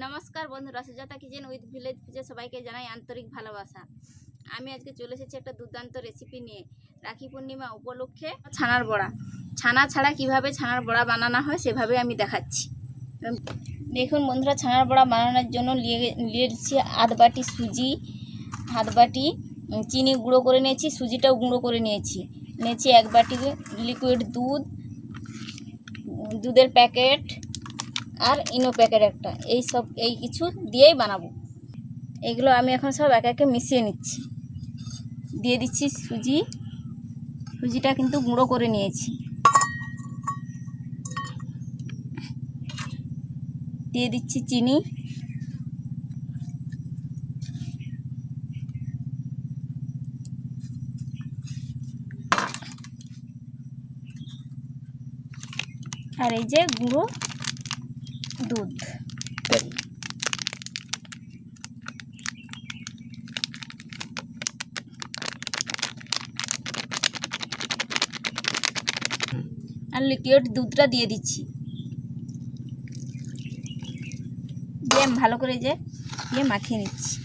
নমস্কার বন্ধুরা Sujata kitchen with village পুজো, সবাইকে জানাই আন্তরিক ভালোবাসা। আমি আজকে চলে এসেছি একটা দুর্দান্ত রেসিপি নিয়ে, রাখি পূর্ণিমা উপলক্ষে ছানার বড়া। ছানা ছাড়া কীভাবে ছানার বড়া বানানো হয় সেভাবে আমি দেখাচ্ছি। দেখুন বন্ধুরা, ছানার বড়া বানানোর জন্য নিয়ে নিয়েছি আধ বাটি সুজি হাত বাটি চিনি গুঁড়ো করে নিয়েছি, সুজিটাও গুঁড়ো করে নিয়েছি। নিয়েছি এক বাটি লিকুইড দুধ দুধের প্যাকেট আর ইনো প্যাকেট একটা। এই সব, এই কিছু দিয়েই বানাবো। এগুলো আমি এখন সব এক একে মিশিয়ে নিচ্ছি। দিয়ে দিচ্ছি সুজি। সুজিটা কিন্তু গুঁড়ো করে নিয়েছি। দিয়ে দিচ্ছি চিনি। আর এই যে গুঁড়ো দুধ। আর লিকুইড দুধটা দিয়ে দিচ্ছি। দিয়ে ভালো করে যে দিয়ে মাখিয়ে নিচ্ছি।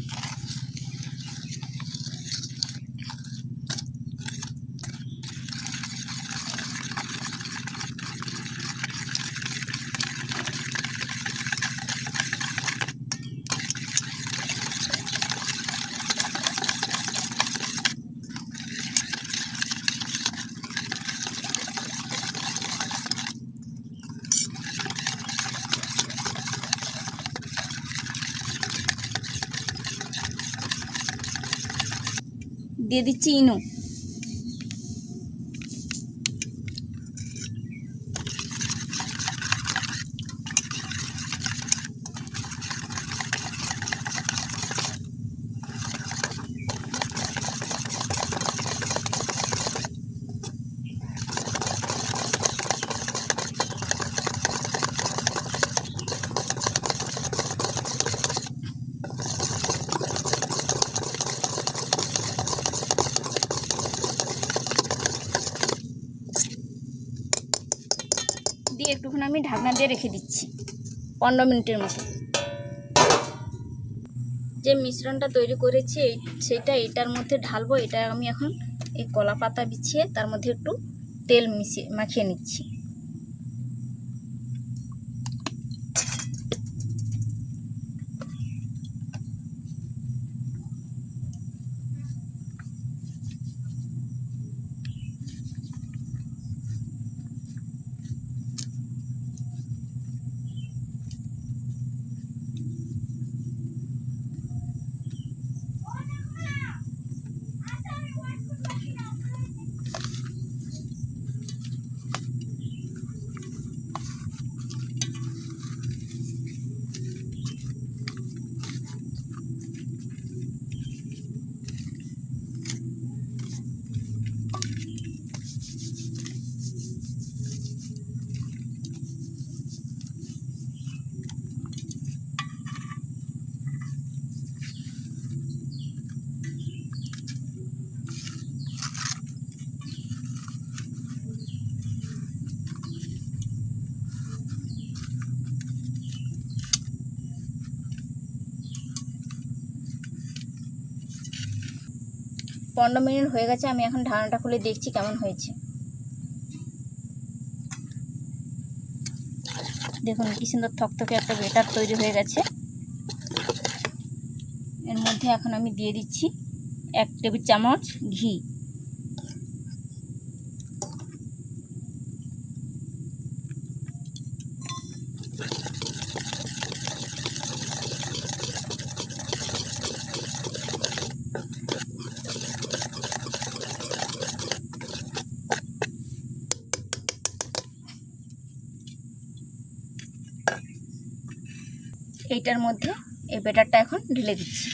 দিয়ে দিচ্ছি ইনো দিয়ে একটুখানি আমি ঢাকনা দিয়ে রেখে দিচ্ছি, পনেরো মিনিটের মতো। যে মিশ্রণটা তৈরি করেছি, সেটা এটার মধ্যে ঢালবো, এটা আমি এখন এই কলা পাতা বিছিয়ে তার মধ্যে একটু তেল মিশিয়ে, মাখিয়ে নিচ্ছি। পনেরো মিনিট হয়ে গেছে, আমি এখন ঢাকনাটা খুলে দেখছি কেমন হয়েছে। দেখুন কি সুন্দর থকথকে একটা বেটার তৈরি হয়ে গেছে। এর মধ্যে এখন আমি দিয়ে দিচ্ছি এক টেবিল চামচ ঘি। এইটার মধ্যে এই বেটারটা এখন ঢেলে দিচ্ছি।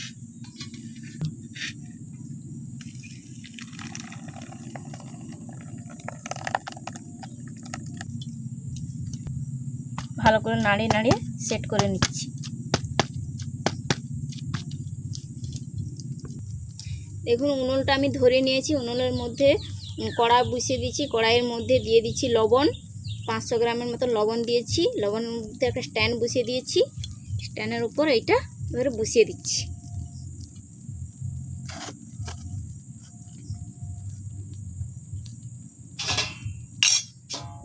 ভালো করে নাড়িয়ে নাড়িয়ে সেট করে নিচ্ছি। দেখুন, উনুনটা আমি ধরে নিয়েছি। উনুনের মধ্যে কড়া বসিয়ে দিয়েছি। কড়াইয়ের মধ্যে দিয়ে দিচ্ছি লবণ। পাঁচশো গ্রামের মতো লবণ দিয়েছি। লবণের মধ্যে একটা স্ট্যান্ড বসিয়ে দিয়েছি। স্ট্যান্ডের উপর এইটা এবারে বসিয়ে দিচ্ছি।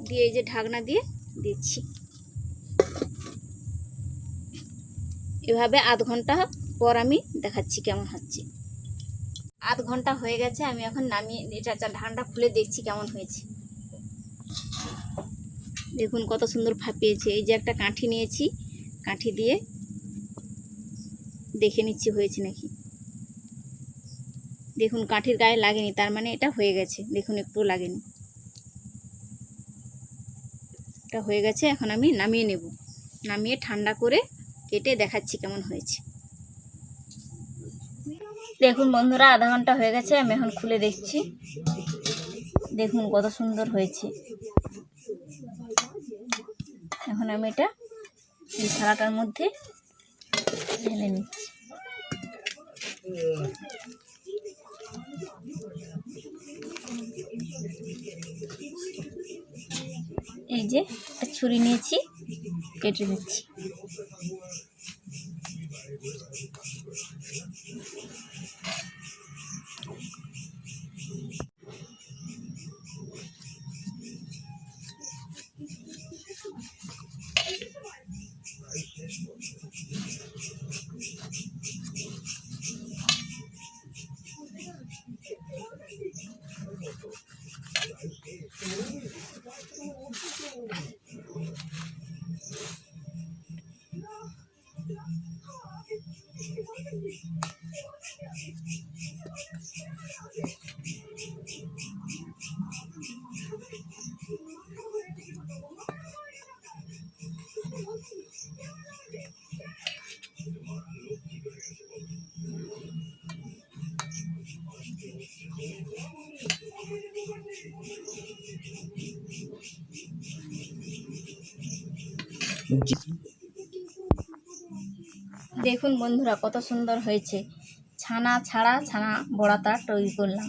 দিয়ে এই যে ঢাকনা দিয়ে দিচ্ছি। এভাবে আধ ঘণ্টা পর আমি দেখাচ্ছি কেমন হচ্ছে। আধ ঘণ্টা হয়ে গেছে, আমি এখন নামিয়ে এটা ঢাকনাটা খুলে দেখছি কেমন হয়েছে। দেখুন কত সুন্দর ফাঁপিয়েছে। এই যে একটা কাঠি নিয়েছি কাঠি দিয়ে দেখে নিচ্ছি হয়েছে নাকি। দেখুন, কাঠির গায়ে লাগেনি, তার মানে এটা হয়ে গেছে। দেখুন একটু লাগেনি। এটা হয়ে গেছে, এখন আমি নামিয়ে নেব। নামিয়ে ঠান্ডা করে কেটে দেখাচ্ছি কেমন হয়েছে। দেখুন বন্ধুরা, আধা ঘণ্টা হয়ে গেছে, আমি এখন খুলে দেখছি। দেখুন কত সুন্দর হয়েছে। এখন আমি এটা এই থালাটার মধ্যে ঢেলে নিচ্ছি। এই যে একটা ছুরি নিয়েছি কেটে দিচ্ছি 여기 দেখুন বন্ধুরা কত সুন্দর হয়েছে। ছানা ছাড়া ছানা বড়াটা তৈরি করলাম।